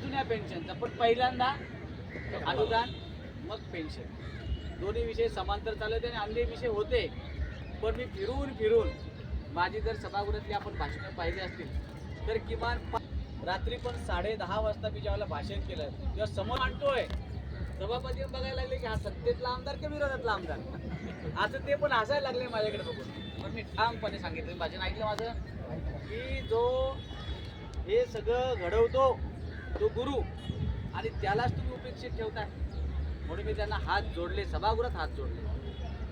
जुन्या पेन्शनचा पण पहिल्यांदा अनुदान मग पेन्शन दोन्ही विषय समांतर चालत आणि अन्य विषय होते. पण मी फिरून फिरून माझी जर सभागृहातली आपण भाषणं पाहिली असतील तर किमान रात्री पण साडे दहा वाजता मी ज्यावेळेला भाषण केलं तेव्हा समोर आणतोय. सभापती बघायला लागले की हा सत्तेतला आमदार की विरोधातला आमदार? असं ते पण हसायला लागले माझ्याकडे बघून. पण मी ठामपणे सांगितलं भाषण ऐकलं माझं की जो हे सगळं घडवतो तो गुरु. आणि त्यालाच तुम्ही उपेक्षित ठेवताय. म्हणून मी त्यांना हात जोडले सभागृहात हात जोडले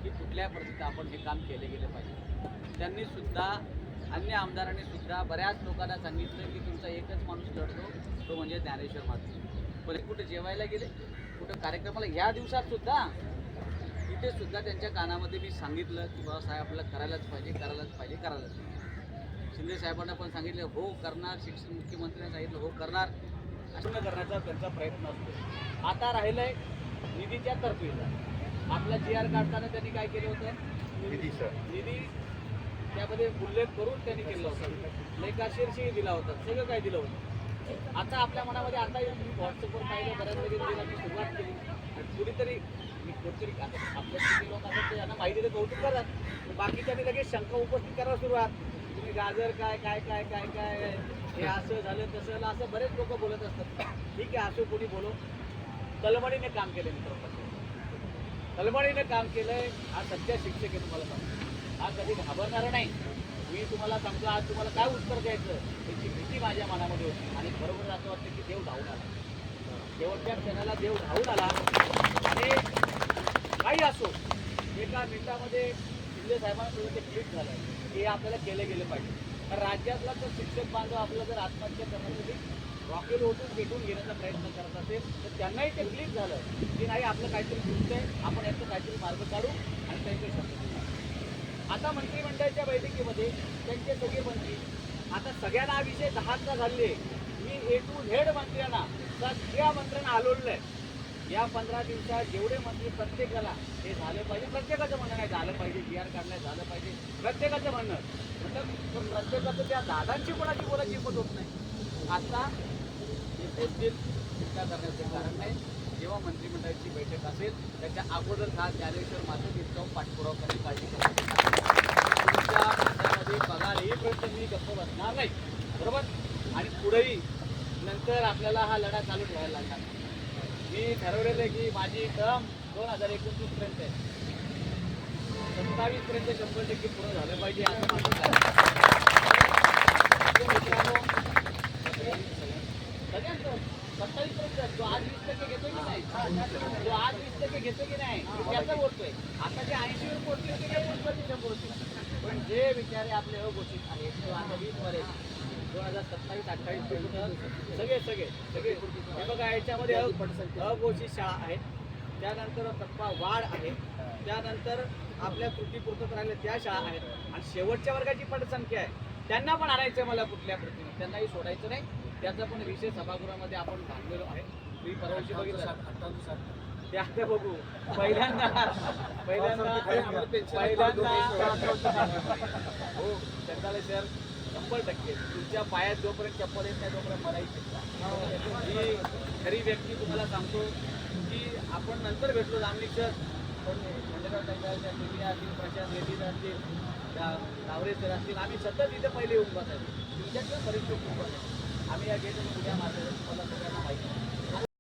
की कुठल्या परिस्थितीत आपण हे काम केले गेले पाहिजे. त्यांनी सुद्धा अन्य आमदारांनी सुद्धा बऱ्याच लोकांना सांगितलं की तुमचा एकच माणूस लढतो तो म्हणजे ज्ञानेश्वर मात्र पण कुठे जेवायला गेले? कुठं कार्यक्रमाला? ह्या दिवसात सुद्धा तिथे सुद्धा त्यांच्या कानामध्ये मी सांगितलं की बाबा साहेब आपल्याला करायलाच पाहिजे करायलाच पाहिजे करायलाच पाहिजे. शिंदे साहेबांना पण सांगितलं हो करणार शिक्षण मुख्यमंत्र्यांनी सांगितलं हो करणार. न करण्याचा त्यांचा प्रयत्न असतो. आता राहिलंय निधीच्या तरतुदीचा आपला जी आर काढताना त्यांनी काय केलं होतं? निधी त्यामध्ये उल्लेख करून त्यांनी केलं होतं. लेखाशीर्षही दिला होता. सगळं काय दिलं होतं? आता आपल्या मनामध्ये आता मी व्हॉट्सअपवर पाहिलं बऱ्याच वेळी दिला सुरुवात केली. आणि कुणीतरी मी कोणतरी आता आपल्या लोक असतात ते यांना माहिती ते कौतुक करतात. बाकीच्यांनी लगेच शंका उपस्थित करायला सुरुवात. तुम्ही गाजर काय काय काय काय काय हे असं झालं तसं झालं असं बरेच लोक बोलत असतात. ठीक आहे असं कोणी बोलो. तलमडीने काम केलं मित्र तलमडीने काम केलंय हा सध्या शिक्षक आहे तुम्हाला सांगतो. हा कधी घाबरणार नाही. मी तुम्हाला सांगतो आज तुम्हाला काय उत्तर द्यायचं याची भीती माझ्या मनामध्ये होती. आणि बरोबर असं वाटतं की देव धावून आला. शेवटच्या क्षणाला देव धावून आला. आणि काही असो एका मिनिटामध्ये शिंदे साहेबांना ते क्लिक झालं हे आपल्याला केलं गेलं पाहिजे. तर राज्यातला तर शिक्षक बांधव आपला जर आत्महत्या करण्यासाठी रॉकेल ओटून भेटून घेण्याचा प्रयत्न करत असेल तर त्यांनाही ते क्लिक झालं. की नाही आपलं काहीतरी चुकतंय आपण याचं काहीतरी मार्ग काढू आणि त्यांचे शब्द आता मंत्रिमंडळाच्या बैठकीमध्ये त्यांचे सगळे मंत्री आता सगळ्यांना हा विषय दहाचा झाले मी ए टू झेड मंत्र्यांना सगळ्या मंत्र्यांना हलवलंय या पंधरा दिवसात जेवढे मंत्री प्रत्येकाला हे झालं पाहिजे प्रत्येकाचं म्हणणं नाही झालं पाहिजे जी आर काढण्यात झालं पाहिजे प्रत्येकाचं म्हणणं. मतलब प्रत्येकाचं त्या दादांची कोणाची बोलायची हिंमत होत नाही. आता हे बोलतील चिंता करण्याचं कारण नाही. जेव्हा मंत्रिमंडळाची बैठक असेल त्याच्या अगोदर हा ज्ञानेश्वर माझं तिथं पाठपुरावा करण्याची काळजी तुमच्या खात्यामध्ये पगार येईपर्यंत मी गप्प बसणार नाही. बरोबर? आणि पुढेही नंतर आपल्याला हा लढा चालू ठेवायला लागणार. मी ठरवलेलं आहे की माझी टर्म दोन हजार एकोणतीस पर्यंत आहे. सत्तावीस पर्यंत शंभर टक्के पूर्ण झालं पाहिजे असं माझं सगळ्यांचं सत्तावीस पर्यंत जो आज वीस टक्के घेतो की नाही? जो आज वीस टक्के घेतो की नाही त्याचा त्याचं बोलतोय आता जे ऐंशी वर पोहोचले ते पोहोचले शंभर होते पण जे विचारे आपले अघोषित आहेत किंवा आता वीस वर दोन हजार सत्तावीस अठ्ठावीस पर्यंत सगळे सगळे सगळे. हे बघा याच्यामध्ये अ- अघोषित शाळा आहेत. त्यानंतर तत्वा वाढ आहे. त्यानंतर आपल्या त्रुटी पूर्तत राहिल्या त्या शाळा आहेत. आणि शेवटच्या वर्गाची पटसंख्या आहे. त्यांना पण आणायचं आहे मला कुठल्या कृतीने. त्यांनाही सोडायचं नाही. त्याचा पण विषय सभागृहामध्ये आपण भागलेलो आहे. मी परवाशी बघितलं. ते आता बघू. पहिल्यांदा पहिल्यांदा पहिल्यांदा हो सर शंभर टक्के. तुमच्या पायात जोपर्यंत चप्पल येत नाही तोपर्यंत मरायची ही खरी व्यक्ती तुम्हाला सांगतो की आपण नंतर भेटलो जामनिक सर पण खंडेराव टाकायच्या टीव्ही असतील प्रशांत रेड्डी असतील त्या- नावरे सर असतील आम्ही सतत इथे पहिले येऊन बसायचो तुमच्याकडे परिस्थिती खूप आहे. आम्ही या गेट उद्या मात्र